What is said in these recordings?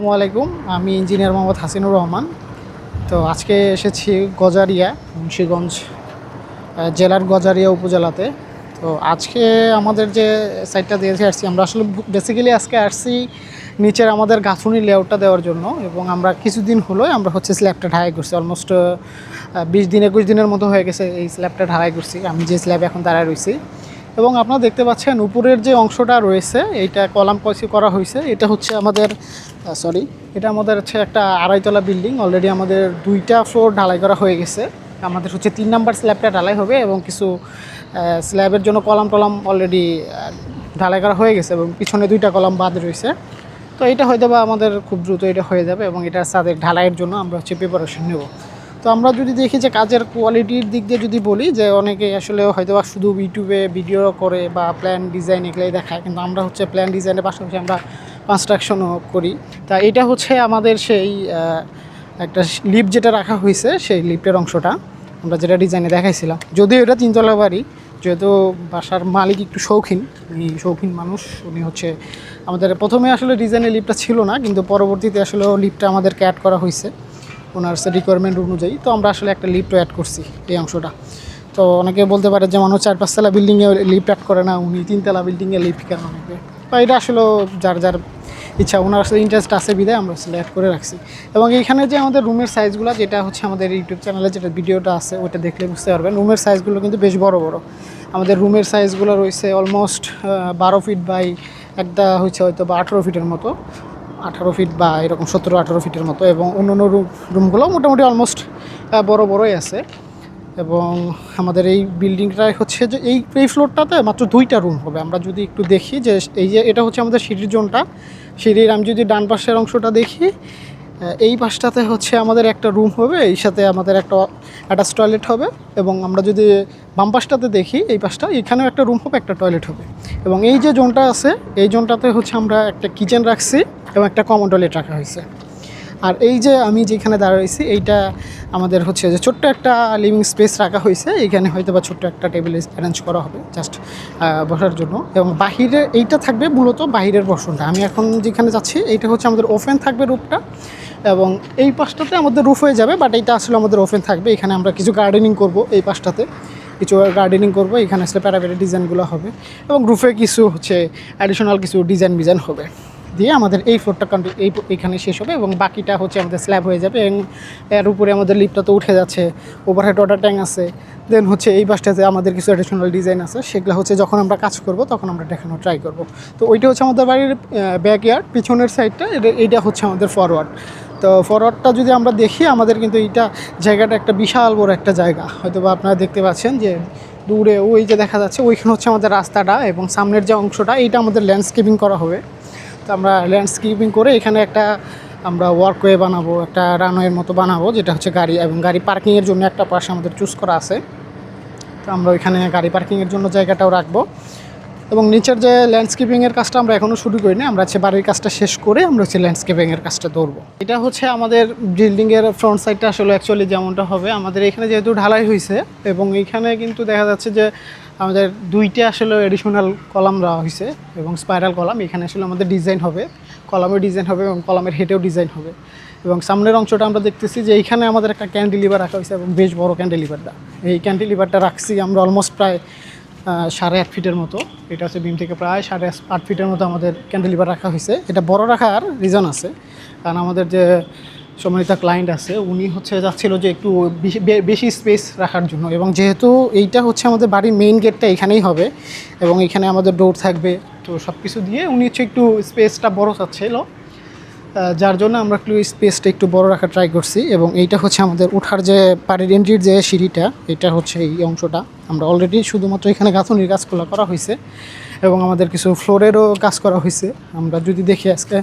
আসসালামু আলাইকুম। আমি ইঞ্জিনিয়ার মোহাম্মদ হাসিনুর রহমান। তো আজকে এসেছি গজারিয়া, মুন্সীগঞ্জ জেলার গজারিয়া উপজেলাতে। তো আজকে আমাদের যে সাইটটা দিয়েছে আসছি, আমরা আসলে বেসিক্যালি আজকে আসছি নিচের আমাদের গাঁথুনি লেআউটটা দেওয়ার জন্য এবং আমরা কিছুদিন হলো আমরা হচ্ছে স্ল্যাবটা ঢালাই করছি। অলমোস্ট বিশ দিন, একুশ দিনের মতো হয়ে গেছে এই স্ল্যাবটা ঢালাই করছি। আমি যে স্ল্যাব এখন দাঁড়ায় রয়েছি। এবং আপনারা দেখতে পাচ্ছেন উপরের যে অংশটা রয়েছে, এইটা কলাম কষি করা হয়েছে। এটা হচ্ছে আমাদের সরি এটা আমাদের হচ্ছে একটা আড়াইতলা বিল্ডিং। অলরেডি আমাদের দুইটা ফ্লোর ঢালাই করা হয়ে গেছে। আমাদের হচ্ছে তিন নাম্বার স্ল্যাবটা ঢালাই হবে এবং কিছু স্ল্যাবের জন্য কলাম টলাম অলরেডি ঢালাই করা হয়ে গেছে এবং পিছনে দুইটা কলাম বাদ রয়েছে। তো এটা হয়তো বা আমাদের খুব দ্রুত এটা হয়ে যাবে এবং এটার সাথে ঢালাইয়ের জন্য আমরা হচ্ছে প্রিপারেশন নেব। তো আমরা যদি দেখি যে কাজের কোয়ালিটির দিক দিয়ে যদি বলি যে অনেকে আসলে হয়তো বা শুধু ইউটিউবে ভিডিও করে বা প্ল্যান ডিজাইন এগুলোই দেখায়, কিন্তু আমরা হচ্ছে প্ল্যান ডিজাইনের পাশাপাশি আমরা কনস্ট্রাকশনও করি। তা এটা হচ্ছে আমাদের সেই একটা লিফট যেটা রাখা হয়েছে, সেই লিফটের অংশটা। আমরা যেটা ডিজাইনে দেখাইছিলাম। যদিও এটা তিনতলা বাড়ি, যেহেতু বাসার মালিক একটু শৌখিন, উনি শৌখিন মানুষ, উনি হচ্ছে আমাদের প্রথমে আসলে ডিজাইনের লিফটটা ছিল না, কিন্তু পরবর্তীতে আসলে লিফটটা আমাদেরকে অ্যাড করা হয়েছে। ওনার রিকোয়ারমেন্ট অনুযায়ী, তো আমরা আসলে একটা লিফটও অ্যাড করছি এই অংশটা। তো অনেকে বলতে পারে যে মানুষ চার পাঁচতলা বিল্ডিংয়ে লিফ্ট অ্যাড করে না, উনি তিনতলা বিল্ডিংয়ে লিফট কেন নেবে তো এটা আসলে যার যার ইচ্ছা, ওনার আসলে ইন্টারেস্ট আছে বিদায় আমরা আসলে অ্যাড করে রাখছি। এবং এইখানে যে আমাদের রুমের সাইজগুলো যেটা হচ্ছে আমাদের ইউটিউব চ্যানেলে যেটা ভিডিওটা আছে, ওইটা দেখলে বুঝতে পারবেন। রুমের সাইজগুলো কিন্তু বেশ বড় বড়। আমাদের রুমের সাইজগুলো রয়েছে অলমোস্ট বারো ফিট বাই একটা হচ্ছে হয়তো বা আঠেরো ফিটের মতো। আঠারো ফিট বা এরকম সতেরো, আঠারো ফিটের মতো এবং অন্য অন্য রুম রুমগুলো মোটামুটি অলমোস্ট বড়, বড়ই আছে। এবং আমাদের এই বিল্ডিংটায় হচ্ছে যে এই এই ফ্লোরটাতে মাত্র দুইটা রুম হবে। আমরা যদি একটু দেখি যে এই যে এটা হচ্ছে আমাদের সিঁড়ির জোনটা সিঁড়ির আমি যদি ডান পাশের অংশটা দেখি এই পাশটাতে হচ্ছে আমাদের একটা রুম হবে, এই সাথে আমাদের একটা অ্যাটাচ টয়লেট হবে এবং আমরা যদি বাম পাশটাতে দেখি, এই পাশটা, এখানেও একটা রুম হবে, একটা টয়লেট হবে। এবং এই যে জোনটা আছে, এই জোনটাতে হচ্ছে আমরা একটা কিচেন রাখছি। এবং একটা কমন টয়লেট রাখা হয়েছে। আর এই যে আমি যেখানে দাঁড়াইছি, এইটা আমাদের হচ্ছে যে ছোট্ট একটা লিভিং স্পেস রাখা হয়েছে। এইখানে হয়তো বা ছোট্ট একটা টেবিল অ্যারেঞ্জ করা হবে জাস্ট বসার জন্য। এবং বাহিরে এইটা থাকবে মূলত বাহিরের বসনটা। আমি এখন যেখানে যাচ্ছি, এইটা হচ্ছে আমাদের ওপেন থাকবে রূপটা এবং এই পাশটাতে আমাদের রুফ হয়ে যাবে বাট এইটা আসলে আমাদের ওপেন থাকবে। এখানে আমরা কিছু গার্ডেনিং করব এই পাশটাতে। কিছু গার্ডেনিং করব, এখানে আসলে প্যারাপেটের ডিজাইনগুলো হবে। এবং রুফে কিছু হচ্ছে অ্যাডিশনাল কিছু ডিজাইন ডিজাইন হবে। দিয়ে আমাদের এই ফ্লোরটা কন্টি এই এখানে শেষ হবে এবং বাকিটা হচ্ছে আমাদের স্ল্যাব হয়ে যাবে এবং এর উপরে আমাদের লিফটটা তো উঠে যাচ্ছে ওভারহেড ওয়াটার ট্যাঙ্ক আছে দেন হচ্ছে এই পাশটাতে আমাদের কিছু অ্যাডিশনাল ডিজাইন আছে, সেগুলো হচ্ছে যখন আমরা কাজ করব তখন আমরা দেখানো ট্রাই করব। তো ওইটা হচ্ছে আমাদের বাড়ির ব্যাক ইয়ার্ড পিছনের সাইডটা এইটা হচ্ছে আমাদের ফরওয়ার্ড তো ফরওয়ার্ডটা যদি আমরা দেখি, আমাদের কিন্তু এইটা জায়গাটা একটা বিশাল বড় একটা জায়গা। হয়তো বা আপনারা দেখতে পাচ্ছেন যে দূরে ওই যে দেখা যাচ্ছে, ওইখানে হচ্ছে আমাদের রাস্তাটা এবং সামনের যে অংশটা, এইটা আমাদের ল্যান্ডস্কেপিং করা হবে। আমরা ল্যান্ডস্কেপিং করে এখানে একটা আমরা ওয়ার্কওয়ে বানাবো, একটা রানওয়ের মতো বানাবো, যেটা হচ্ছে গাড়ি এবং গাড়ি পার্কিংয়ের জন্য একটা পাশে আমাদের চুজ করা আছে। তো আমরা ওইখানে গাড়ি পার্কিংয়ের জন্য জায়গাটাও রাখব। এবং নিচের যে ল্যান্ডস্কেপিংয়ের কাজটা আমরা এখনও শুরু করিনি, আমরা হচ্ছে বাড়ির কাজটা শেষ করে আমরা হচ্ছে ল্যান্ডস্কেপিংয়ের কাজটা ধরবো। এটা হচ্ছে আমাদের বিল্ডিংয়ের ফ্রন্ট সাইডটা আসলে অ্যাকচুয়ালি যেমনটা হবে। আমাদের এখানে যেহেতু ঢালাই হয়েছে এবং এইখানে কিন্তু দেখা যাচ্ছে যে আমাদের দুইটা আসলে এডিশনাল কলাম দেওয়া হয়েছে এবং স্পাইরাল কলাম। এখানে আসলে আমাদের ডিজাইন হবে কলামের ডিজাইন হবে এবং কলামের হেডেও ডিজাইন হবে। এবং সামনের অংশটা আমরা দেখতেছি যে এইখানে আমাদের একটা ক্যান্ডিলিভার রাখা হয়েছে এবং বেশ বড় ক্যান্ডিলিভারটা এই ক্যান্ডিলিভারটা রাখছি আমরা অলমোস্ট প্রায় সাড়ে আট ফিটের মতো। এটা হচ্ছে বিম থেকে প্রায় সাড়ে আট ফিটের মতো আমাদের ক্যান্ডেলিভার রাখা হয়েছে। এটা বড় রাখার রিজন আছে। কারণ আমাদের যে সম্মানিত ক্লায়েন্ট আছে, উনি হচ্ছে যাচ্ছিল যে একটু বেশি- স্পেস রাখার জন্য। এবং যেহেতু এইটা হচ্ছে আমাদের বাড়ির মেইন গেটটা এখানেই হবে, এবং এখানে আমাদের ডোর থাকবে। তো সব কিছু দিয়ে উনি হচ্ছে একটু স্পেসটা বড় চাচ্ছিল। যার জন্য আমরা একটু স্পেসটা একটু বড় রাখার ট্রাই করছি এবং এইটা হচ্ছে আমাদের ওঠার যে বাড়ির এন্ট্রির যে সিঁড়িটা, এটা হচ্ছে এই অংশটা। আমরা অলরেডি শুধুমাত্র এখানে গাঁথনির কাজগুলো করা হয়েছে এবং আমাদের কিছু ফ্লোরেরও কাজ করা হয়েছে। আমরা যদি দেখি আজকে,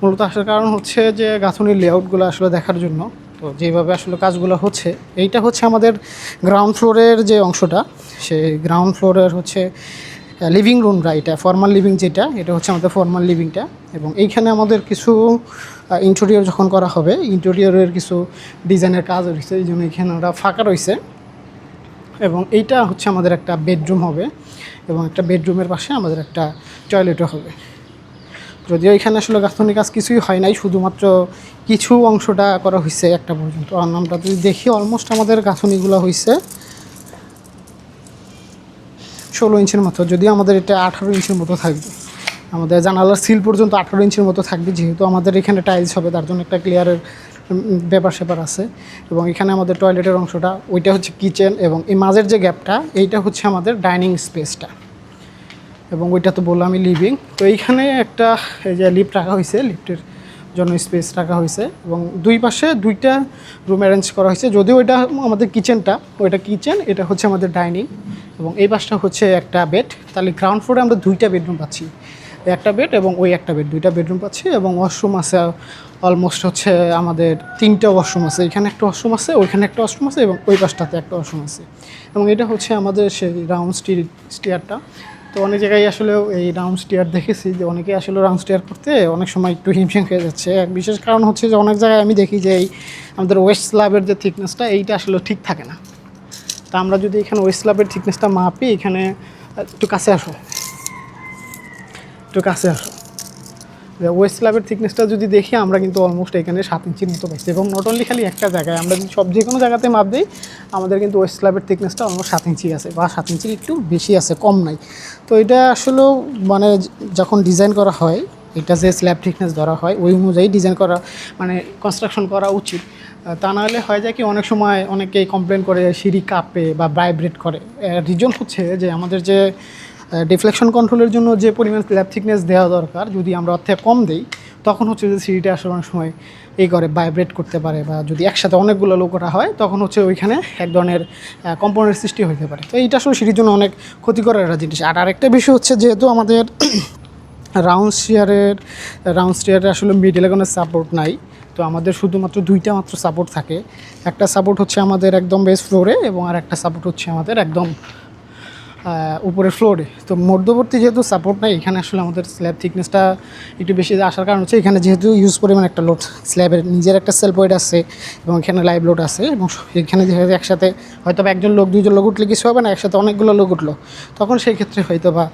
মূলত আসার কারণ হচ্ছে যে গাঁথনির লেআউটগুলো আসলে দেখার জন্য। তো যেভাবে আসলে কাজগুলো হচ্ছে, এইটা হচ্ছে আমাদের গ্রাউন্ড ফ্লোরের যে অংশটা, সেই গ্রাউন্ড ফ্লোরের হচ্ছে লিভিং রুমটা এটা ফর্মাল লিভিং যেটা, এটা হচ্ছে আমাদের ফর্মাল লিভিংটা এবং এইখানে আমাদের কিছু ইন্টেরিয়র যখন করা হবে ইন্টেরিয়রের কিছু ডিজাইনের কাজ রয়েছে এই জন্য এখানে ওরা ফাঁকা রয়েছে। এবং এইটা হচ্ছে আমাদের একটা বেডরুম হবে এবং একটা বেডরুমের পাশে আমাদের একটা টয়লেটও হবে। যদিও এখানে আসলে গাঁথনি কাজ কিছুই হয় নাই, শুধুমাত্র কিছু অংশটা করা হয়েছে একটা পর্যন্ত। আর আমরা যদি দেখি অলমোস্ট আমাদের গাঁথনিগুলো হয়েছে। ষোলো ইঞ্চির মতো যদি আমাদের এটা আঠারো ইঞ্চির মতো থাকবে। আমাদের জানালার সিল পর্যন্ত আঠারো ইঞ্চির মতো থাকবে, যেহেতু আমাদের এখানে টাইলস হবে, তার জন্য একটা ক্লিয়ারের ব্যাপার স্যাপার আছে। এবং এখানে আমাদের টয়লেটের অংশটা, ওইটা হচ্ছে কিচেন এবং এই মাঝের যে গ্যাপটা এইটা হচ্ছে আমাদের ডাইনিং স্পেসটা এবং ওইটা তো বললাম আমি লিভিং তো এইখানে একটা, এই যে লিফট রাখা হয়েছে লিফটের জন্য স্পেস রাখা হয়েছে এবং দুই পাশে দুইটা রুম অ্যারেঞ্জ করা হয়েছে। যদিও ওইটা আমাদের কিচেনটা, ওইটা কিচেন, এটা হচ্ছে আমাদের ডাইনিং এবং এই পাশটা হচ্ছে একটা বেড। তাহলে গ্রাউন্ড ফ্লোরে আমরা দুইটা বেডরুম পাচ্ছি, একটা বেড এবং ওই একটা বেড, দুইটা বেডরুম পাচ্ছি এবং ওয়াশরুম আছে অলমোস্ট হচ্ছে আমাদের তিনটা ওয়াশরুম আছে। এখানে একটা ওয়াশরুম আছে, ওইখানে একটা ওয়াশরুম আছে এবং ওই পাশটাতে একটা ওয়াশরুম আছে। এবং এটা হচ্ছে আমাদের সেই রাউন্ড স্টি স্টিয়ারটা। তো অনেক জায়গায় আসলে এই রাউন্ড স্টিয়ার দেখেছি যে অনেকে আসলে রাউন্ড স্টিয়ার করতে অনেক সময় একটু হিমশিম খেয়ে যাচ্ছে। এক বিশেষ কারণ হচ্ছে যে অনেক জায়গায় আমি দেখি যে এই আমাদের ওয়েস্ট স্ল্যাবের যে থিকনেসটা এইটা আসলে ঠিক থাকে না। তা আমরা যদি এখানে ওয়েস্ট স্ল্যাবের থিকনেসটা মাপি, এখানে একটু কাছে আসো। একটু কাছে আসো। ওয়েস্ট স্ল্যাবের থিকনেসটা যদি দেখি, আমরা কিন্তু অলমোস্ট এখানে সাত ইঞ্চির মতো পাইছি। এবং নট অনলি খালি একটা জায়গায়, আমরা যদি সব যে কোনো জায়গাতে মাপ দিই, আমাদের কিন্তু ওয়েস্ট স্ল্যাবের থিকনেসটা অলমোস্ট সাত ইঞ্চি আছে বা সাত ইঞ্চির একটু বেশি আছে, কম নাই। তো এটা আসলেও মানে যখন ডিজাইন করা হয়, এটা যে স্ল্যাব থিকনেস ধরা হয়, ওই অনুযায়ী ডিজাইন করা মানে কনস্ট্রাকশন করা উচিত। তা নাহলে হয় যায় কি, অনেক সময় অনেকেই কমপ্লেন করে, সিঁড়ি কাঁপে বা ভাইব্রেট করে। রিজন হচ্ছে যে আমাদের যে ডিফ্লেকশন কন্ট্রোলের জন্য যে পরিমাণ স্ল্যাব থিকনেস দেওয়া দরকার, যদি আমরা অর্থে কম দেই, তখন হচ্ছে যে সিঁড়িটা আসলে অনেক সময় এই করে ভাইব্রেট করতে পারে বা যদি একসাথে অনেকগুলো লোক হয়, তখন হচ্ছে ওইখানে এক ধরনের কম্পোনেন্ট সৃষ্টি হতে পারে। তো এইটা আসলে সিঁড়ির জন্য অনেক ক্ষতিকর একটা জিনিস। আর আরেকটা বিষয় হচ্ছে যেহেতু আমাদের রাউন্ড স্টিয়ারের রাউন্ড স্টিয়ারে আসলে মিডিলে কোনো সাপোর্ট নাই, তো আমাদের শুধুমাত্র দুইটা মাত্র সাপোর্ট থাকে। একটা সাপোর্ট হচ্ছে আমাদের একদম বেস ফ্লোরে এবং আর একটা সাপোর্ট হচ্ছে আমাদের একদম আহ, উপরের ফ্লোরে তো মধ্যবর্তী যেহেতু সাপোর্ট নাই এখানে আসলে আমাদের স্ল্যাব থিকনেসটা একটু বেশি আসার কারণ হচ্ছে এখানে যেহেতু ইউজ পরিমাণ একটা লোড স্ল্যাবের নিজের একটা সেলফ ওয়েট আছে এবং এখানে লাইভ লোড আছে এবং এখানে যেহেতু একসাথে হয়তো একজন লোক দুইজন লোক উঠলে কিছু হবে না একসাথে অনেকগুলো লোক উঠল। তখন সেই ক্ষেত্রে হয়তো বা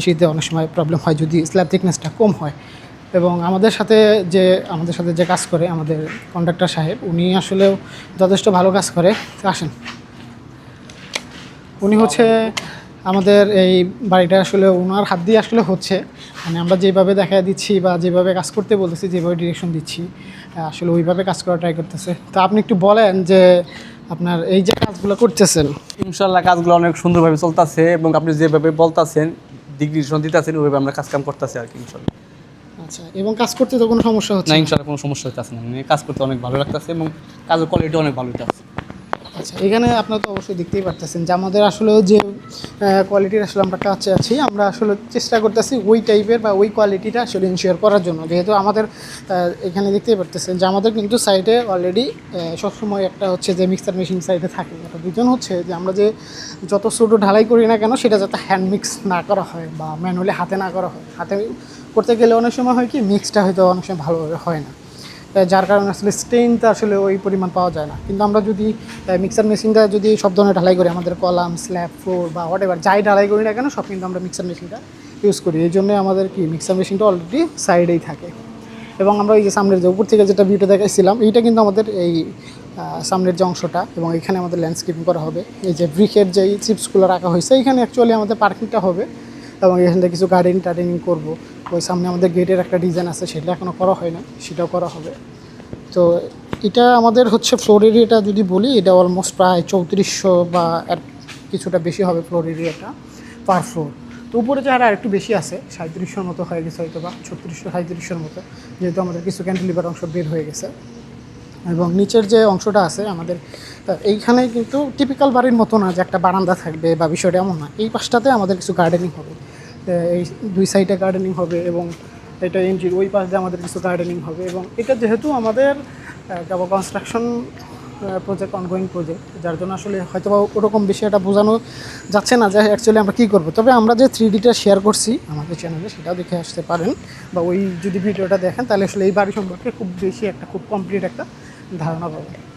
শীতে অনেক সময় প্রবলেম হয় যদি স্ল্যাব থিকনেসটা কম হয়। এবং আমাদের সাথে যে আমাদের সাথে যে কাজ করে আমাদের কন্ডাক্টর সাহেব উনি আসলেও যথেষ্ট ভালো কাজ করে। আসেন। উনি হচ্ছে আমাদের এই বাড়িটা আসলে ওনার হাত দিয়ে আসলে হচ্ছে। মানে আমরা যেভাবে দেখা দিচ্ছি বা যেভাবে কাজ করতে বলতেছি যেভাবে ডিরেকশন দিচ্ছি আসলে ওইভাবে কাজ করা ট্রাই করতেছে। তো আপনি একটু বলেন যে আপনার এই যে কাজগুলো করতেছেন। ইনশাল্লাহ কাজগুলো অনেক সুন্দরভাবে চলতেছে এবং আপনি যেভাবে বলতাছেন ডিগ্রিশন দিতেছেন ওইভাবে আমরা কাজ কাম করতেছি আর কি ইনশাল্লাহ আচ্ছা এবং কাজ করতে তো কোনো সমস্যা হচ্ছে না না? ইনশাল্লাহ কোনো সমস্যা হচ্ছে না। মানে কাজ করতে অনেক ভালো লাগতেছে এবং কাজের কোয়ালিটি অনেক ভালো হইতেছে। আচ্ছা। এখানে আপনারা তো অবশ্যই দেখতেই পারতেছেন যে আমাদের আসলে যে কোয়ালিটির আসলে আমরা কাছে আছি। আমরা আসলে চেষ্টা করতেছি ওই টাইপের বা ওই কোয়ালিটিটা আসলে ইনশিওর করার জন্য। যেহেতু আমাদের এখানে দেখতেই পারতেছেন যে আমাদের কিন্তু সাইটে অলরেডি সবসময় একটা হচ্ছে যে মিক্সার মেশিন সাইডে থাকে। একটা দুজন হচ্ছে যে আমরা যে যত ছোটো ঢালাই করি না কেন, সেটা যাতে হ্যান্ড মিক্স না করা হয় বা ম্যানুয়ালি হাতে না করা হয়। হাতে করতে গেলে অনেক সময় হয় কি মিক্সটা হয়তো অনেক সময় ভালোভাবে হয় না। যার কারণে আসলে স্টেইনটা আসলে ওই পরিমাণ পাওয়া যায় না। কিন্তু আমরা যদি মিক্সার মেশিনটা যদি সব ধরনের ঢালাই করি, আমাদের কলাম স্ল্যাব ফ্লোর বা হোয়াট এভার যাই ঢালাই করি না কেন, সব কিন্তু আমরা মিক্সার মেশিনটা ইউজ করি। এই জন্য আমাদের কি মিক্সার মেশিনটা অলরেডি সাইডেই থাকে। এবং আমরা ওই যে সামনের যে উপর থেকে যেটা ভিউটা দেখাইছিলাম, এইটা কিন্তু আমাদের এই সামনের যে অংশটা এবং এখানে আমাদের ল্যান্ডস্কেপিং করা হবে। এই যে ব্রিকের যে চিপসগুলো রাখা হয়েছে, এখানে অ্যাকচুয়ালি আমাদের পার্কিংটা হবে এবং এখানে কিছু গার্ডেন টার্ডেনিং করব। ওই সামনে আমাদের গেটের একটা ডিজাইন আছে, সেটা এখনও করা হয় না সেটাও করা হবে। তো এটা আমাদের হচ্ছে ফ্লোর এরিয়াটা যদি বলি, এটা অলমোস্ট প্রায় চৌত্রিশশো বা কিছুটা বেশি হবে ফ্লোর এরিয়াটা পার ফ্লোর তো উপরে যারা আরেকটু বেশি আছে সাঁত্রিশশোর মতো হয়ে গেছে হয়তো বা ছত্রিশশো সাঁত্রিশশোর মতো, যেহেতু আমাদের কিছু ক্যান্টিলিভার অংশ বের হয়ে গেছে। এবং নিচের যে অংশটা আছে আমাদের এইখানে কিন্তু টিপিক্যাল বাড়ির মতো না যে একটা বারান্দা থাকবে বা বিষয়টা এমন না, এই পাশটাতে আমাদের কিছু গার্ডেনিং হবে। এই দুই সাইডে গার্ডেনিং হবে এবং এটা এনজির ওই পাশ দিয়ে আমাদের কিছু গার্ডেনিং হবে এবং এটা যেহেতু আমাদের কনস্ট্রাকশন প্রজেক্ট অনগোয়িং প্রজেক্ট যার জন্য আসলে হয়তো বা ওরকম বিষয়টা বোঝানো যাচ্ছে না যে অ্যাকচুয়ালি আমরা কী করব। তবে আমরা যে থ্রি ডিটা শেয়ার করছি আমাদের চ্যানেলে সেটাও দেখে আসতে পারেন বা ওই যদি ভিডিওটা দেখেন, তাহলে আসলে এই বাড়ি সম্পর্কে খুব বেশি একটা, খুব কমপ্লিট একটা ধারণা পাবেন।